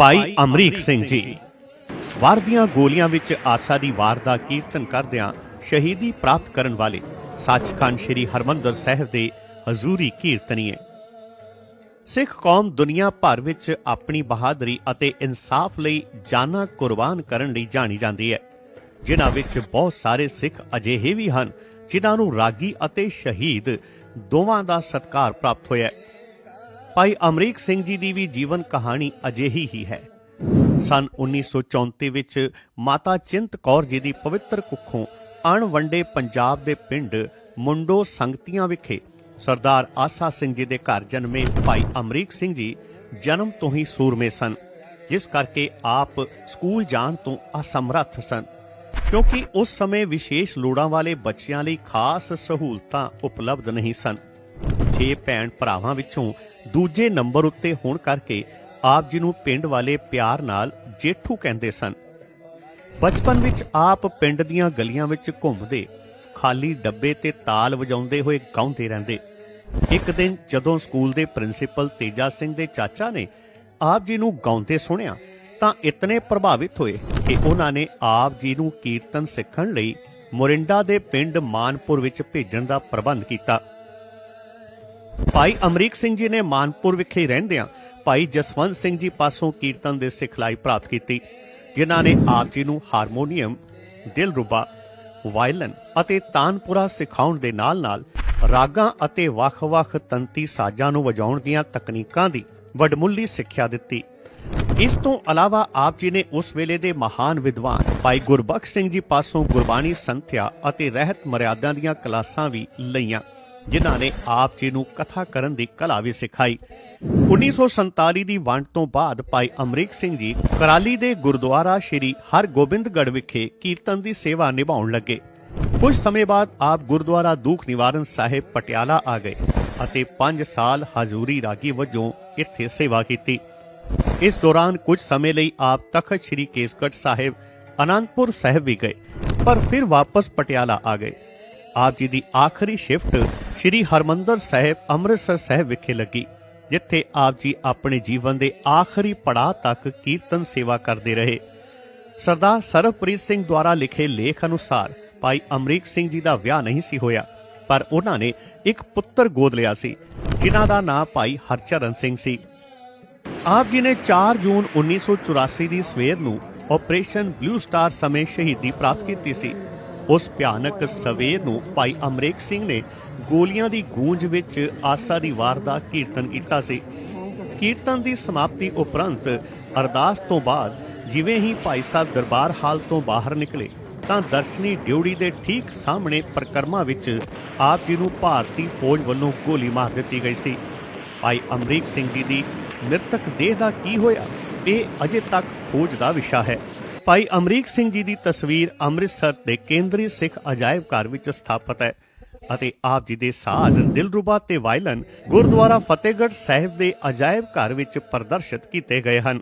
ਭਾਈ ਅਮਰੀਕ ਸਿੰਘ ਜੀ। ਵਾਰ ਦੀਆਂ ਗੋਲੀਆਂ ਵਿੱਚ ਆਸਾ ਦੀ ਵਾਰ ਦਾ ਕੀਰਤਨ ਕਰਦਿਆਂ ਸ਼ਹੀਦੀ ਪ੍ਰਾਪਤ ਕਰਨ ਵਾਲੇ ਸੱਚਖੰਡ ਸ੍ਰੀ ਹਰਮੰਦਰ ਸਾਹਿਬ ਦੇ ਹਜ਼ੂਰੀ ਕੀਰਤਨੀਏ। ਸਿੱਖ ਕੌਮ ਦੁਨੀਆ ਭਰ ਵਿੱਚ ਆਪਣੀ ਬਹਾਦਰੀ ਅਤੇ ਇਨਸਾਫ ਲਈ ਜਾਨਾਂ ਕੁਰਬਾਨ ਕਰਨ ਲਈ ਜਾਣੀ ਜਾਂਦੀ ਹੈ। ਜਿਨ੍ਹਾਂ ਵਿੱਚ ਬਹੁਤ ਸਾਰੇ ਸਿੱਖ ਅਜਿਹੇ ਵੀ ਹਨ, ਜਿਨ੍ਹਾਂ ਨੂੰ ਰਾਗੀ ਅਤੇ ਸ਼ਹੀਦ ਦੋਵਾਂ ਦਾ ਸਤਕਾਰ ਪ੍ਰਾਪਤ ਹੋਇਆ ਹੈ। ਭਾਈ ਅਮਰੀਕ ਸਿੰਘ ਜੀ ਦੀ ਵੀ ਜੀਵਨ ਕਹਾਣੀ ਅਜਿਹੀ ਹੀ ਹੈ। ਸਨ 1934 ਵਿੱਚ ਮਾਤਾ ਚਿੰਤ ਕੌਰ ਜੀ ਦੀ ਪਵਿੱਤਰ ਕੁੱਖੋਂ ਅਣਵੰਡੇ ਪੰਜਾਬ ਦੇ ਪਿੰਡ ਮੁੰਡੋ ਸੰਗਤੀਆਂ ਵਿਖੇ ਸਰਦਾਰ ਆਸਾ ਸਿੰਘ ਜੀ ਦੇ ਘਰ ਜਨਮੇ ਭਾਈ ਅਮਰੀਕ ਸਿੰਘ ਜੀ ਜਨਮ ਤੋਂ ਹੀ ਸੂਰਮੇ ਸਨ। ਜਿਸ ਕਰਕੇ ਆਪ ਸਕੂਲ ਜਾਣ ਤੋਂ ਅਸਮਰੱਥ ਸਨ। ਕਿਉਂਕਿ ਉਸ ਸਮੇਂ ਵਿਸ਼ੇਸ਼ ਲੋੜਾਂ ਵਾਲੇ ਬੱਚਿਆਂ ਲਈ ਖਾਸ ਸਹੂਲਤਾਂ ਉਪਲਬਧ ਨਹੀਂ ਸਨ। ਛੇ ਭੈਣ ਭਰਾਵਾਂ ਵਿੱਚੋਂ ਦੂਜੇ ਨੰਬਰ ਉੱਤੇ ਹੋਣ ਕਰਕੇ ਆਪ ਜੀ ਨੂੰ ਪਿੰਡ ਵਾਲੇ ਪਿਆਰ ਨਾਲ ਜੇਠੂ ਕਹਿੰਦੇ ਸਨ। ਬਚਪਨ ਵਿੱਚ ਆਪ ਪਿੰਡ ਦੀਆਂ ਗਲੀਆਂ ਵਿੱਚ ਘੁੰਮਦੇ, ਖਾਲੀ ਡੱਬੇ ਤੇ ਤਾਲ ਵਜਾਉਂਦੇ ਹੋਏ ਗਾਉਂਦੇ ਰਹਿੰਦੇ। ਇੱਕ ਦਿਨ ਜਦੋਂ ਸਕੂਲ ਦੇ ਪ੍ਰਿੰਸੀਪਲ ਤੇਜਾ ਸਿੰਘ ਦੇ ਚਾਚਾ ਨੇ ਆਪ ਜੀ ਨੂੰ ਗਾਉਂਦੇ ਸੁਣਿਆ, ਤਾਂ ਇਤਨੇ ਪ੍ਰਭਾਵਿਤ ਹੋਏ ਕਿ ਉਹਨਾਂ ਨੇ ਆਪ ਜੀ ਨੂੰ ਕੀਰਤਨ ਸਿੱਖਣ ਲਈ ਮੋਰਿੰਡਾ ਦੇ ਪਿੰਡ ਮਾਨਪੁਰ ਵਿੱਚ ਭੇਜਣ ਦਾ ਪ੍ਰਬੰਧ ਕੀਤਾ। ਭਾਈ ਅਮਰੀਕ ਸਿੰਘ ਜੀ ਨੇ ਮਾਨਪੁਰ ਵਿਖੇ ਰਹਿੰਦਿਆਂ ਭਾਈ ਜਸਵੰਤ ਸਿੰਘ ਜੀ ਪਾਸੋਂ ਕੀਰਤਨ ਦੇ ਸਿਖਲਾਈ ਪ੍ਰਾਪਤ ਕੀਤੀ, ਜਿਨ੍ਹਾਂ ਨੇ ਆਪ ਜੀ ਨੂੰ ਹਾਰਮੋਨੀਅਮ, ਦਿਲਰੂਬਾ, ਵਾਇਲਨ ਅਤੇ ਤਾਨਪੁਰਾ ਸਿਖਾਉਣ ਦੇ ਨਾਲ-ਨਾਲ ਰਾਗਾਂ ਅਤੇ ਵੱਖ-ਵੱਖ ਤੰਤੀ ਸਾਜ਼ਾਂ ਨੂੰ ਵਜਾਉਣ ਦੀਆਂ ਤਕਨੀਕਾਂ ਦੀ ਵਡਮੁੱਲੀ ਸਿੱਖਿਆ ਦਿੱਤੀ। ਇਸ ਤੋਂ ਇਲਾਵਾ ਆਪ ਜੀ ਨੇ ਉਸ ਵੇਲੇ ਦੇ ਮਹਾਨ ਵਿਦਵਾਨ ਭਾਈ ਗੁਰਬਖਸ਼ ਸਿੰਘ ਜੀ ਪਾਸੋਂ ਗੁਰਬਾਣੀ, ਸੰਥਿਆ ਅਤੇ ਰਹਿਤ ਮਰਿਆਦਾ ਦੀਆਂ ਕਲਾਸਾਂ ਵੀ ਲਈਆਂ। ਜਿਨ੍ਹਾਂ ਨੇ ਆਪ ਜੀ ਨੂੰ ਕਥਾ ਕਰਨ ਦੀ ਕਲਾ ਵੀ ਸਿਖਾਈ। 1947 ਦੀ ਵੰਡ ਤੋਂ ਬਾਅਦ ਭਾਈ ਅਮਰੀਕ ਸਿੰਘ ਜੀ ਕਰਾਲੀ ਦੇ ਗੁਰਦੁਆਰਾ ਸ਼੍ਰੀ ਹਰਗੋਬਿੰਦਗੜ੍ਹ ਵਿਖੇ ਕੀਰਤਨ ਦੀ ਸੇਵਾ ਨਿਭਾਉਣ ਲੱਗੇ। ਕੁਝ ਸਮੇਂ ਬਾਅਦ ਆਪ ਗੁਰਦੁਆਰਾ ਦੁੱਖ ਨਿਵਾਰਨ ਸਾਹਿਬ ਪਟਿਆਲਾ ਆ ਗਏ ਅਤੇ 5 ਸਾਲ ਹਜ਼ੂਰੀ ਰਾਗੀ ਵਜੋਂ ਇੱਥੇ ਸੇਵਾ ਕੀਤੀ। ਇਸ ਦੌਰਾਨ ਕੁਝ ਸਮੇਂ ਲਈ ਆਪ ਤਖਤ ਸ੍ਰੀ ਕੇਸਗੜ੍ਹ ਸਾਹਿਬ, ਅਨੰਦਪੁਰ ਸਾਹਿਬ ਵੀ ਗਏ, ਪਰ ਫਿਰ ਵਾਪਸ ਪਟਿਆਲਾ ਆ ਗਏ। ਆਪ ਜੀ ਦੀ ਆਖਰੀ ਸ਼ਿਫਟ ਸ੍ਰੀ ਹਰਮੰਦਰ ਸਾਹਿਬ ਅੰਮ੍ਰਿਤਸਰ ਸਾਹਿਬ ਵਿਖੇ ਲੱਗੀ, ਜਿੱਥੇ ਆਪ ਜੀ ਆਪਣੇ ਜੀਵਨ ਦੇ ਆਖਰੀ ਪੜਾਅ ਤੱਕ ਕੀਰਤਨ ਸੇਵਾ ਕਰਦੇ ਰਹੇ। ਸਰਦਾਰ ਸਰਬਪ੍ਰੀਤ ਸਿੰਘ ਦੁਆਰਾ ਲਿਖੇ ਲੇਖ ਅਨੁਸਾਰ ਭਾਈ ਅਮਰੀਕ ਸਿੰਘ ਜੀ ਦਾ ਵਿਆਹ ਨਹੀਂ ਸੀ ਹੋਇਆ, ਪਰ ਉਹਨਾਂ ਨੇ ਇੱਕ ਪੁੱਤਰ ਗੋਦ ਲਿਆ ਸੀ, ਜਿਨ੍ਹਾਂ ਦਾ ਨਾਂ ਭਾਈ ਹਰਚਰਨ ਸਿੰਘ ਸੀ। ਆਪ ਜੀ ਨੇ 4 ਜੂਨ 1984 ਦੀ ਸਵੇਰ ਨੂੰ ਆਪਰੇਸ਼ਨ ਬਲੂ ਸਟਾਰ ਸਮੇਂ ਸ਼ਹੀਦੀ ਪ੍ਰਾਪਤ ਕੀਤੀ ਸੀ। ਉਸ ਭਿਆਨਕ ਸਵੇਰ ਨੂੰ ਭਾਈ ਅਮਰੀਕ ਸਿੰਘ ਨੇ ਗੋਲੀਆਂ ਦੀ ਗੂੰਜ ਵਿੱਚ ਆਸਾ ਦੀ ਵਾਰ ਦਾ ਕੀਰਤਨ ਕੀਤਾ ਸੀ। ਕੀਰਤਨ ਦੀ ਸਮਾਪਤੀ ਉਪਰੰਤ ਅਰਦਾਸ ਤੋਂ ਬਾਅਦ ਜਿਵੇਂ ਹੀ ਭਾਈ ਸਾਹਿਬ ਦਰਬਾਰ ਹਾਲ ਤੋਂ ਬਾਹਰ ਨਿਕਲੇ ਤਾਂ ਦਰਸ਼ਨੀ ਡਿਊੜੀ ਦੇ ਠੀਕ ਸਾਹਮਣੇ ਪ੍ਰਕਰਮਾ ਵਿੱਚ ਆਪ ਜੀ ਨੂੰ ਭਾਰਤੀ ਫੌਜ ਵੱਲੋਂ ਗੋਲੀ ਮਾਰ ਦਿੱਤੀ ਗਈ ਸੀ। ਭਾਈ ਅਮਰੀਕ ਸਿੰਘ ਜੀ ਦੀ ਮ੍ਰਿਤਕ ਦੇਹ ਦਾ ਕੀ ਹੋਇਆ, ਇਹ ਅਜੇ ਤੱਕ ਖੋਜ ਦਾ ਵਿਸ਼ਾ ਹੈ। ਭਾਈ ਅਮਰੀਕ ਸਿੰਘ ਜੀ ਦੀ ਤਸਵੀਰ ਅੰਮ੍ਰਿਤਸਰ ਦੇ ਕੇਂਦਰੀ ਸਿੱਖ ਅਜਾਇਬ ਘਰ ਵਿੱਚ ਸਥਾਪਿਤ ਹੈ ਅਤੇ ਆਪ ਜੀ ਦੇ ਸਾਜ਼, ਦਿਲਰੂਬਾ ਤੇ ਵਾਇਲਨ ਗੁਰਦੁਆਰਾ ਫਤਿਹਗੜ੍ਹ ਸਾਹਿਬ ਦੇ ਅਜਾਇਬ ਘਰ ਵਿੱਚ ਪ੍ਰਦਰਸ਼ਿਤ ਕੀਤੇ ਗਏ ਹਨ।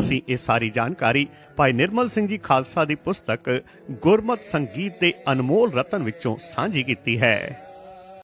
ਅਸੀਂ ਇਹ ਸਾਰੀ ਜਾਣਕਾਰੀ ਭਾਈ ਨਿਰਮਲ ਸਿੰਘ ਜੀ ਖਾਲਸਾ ਦੀ ਪੁਸਤਕ ਗੁਰਮਤ ਸੰਗੀਤ ਦੇ ਅਨਮੋਲ ਰਤਨ ਵਿੱਚੋਂ ਸਾਂਝੀ ਕੀਤੀ ਹੈ।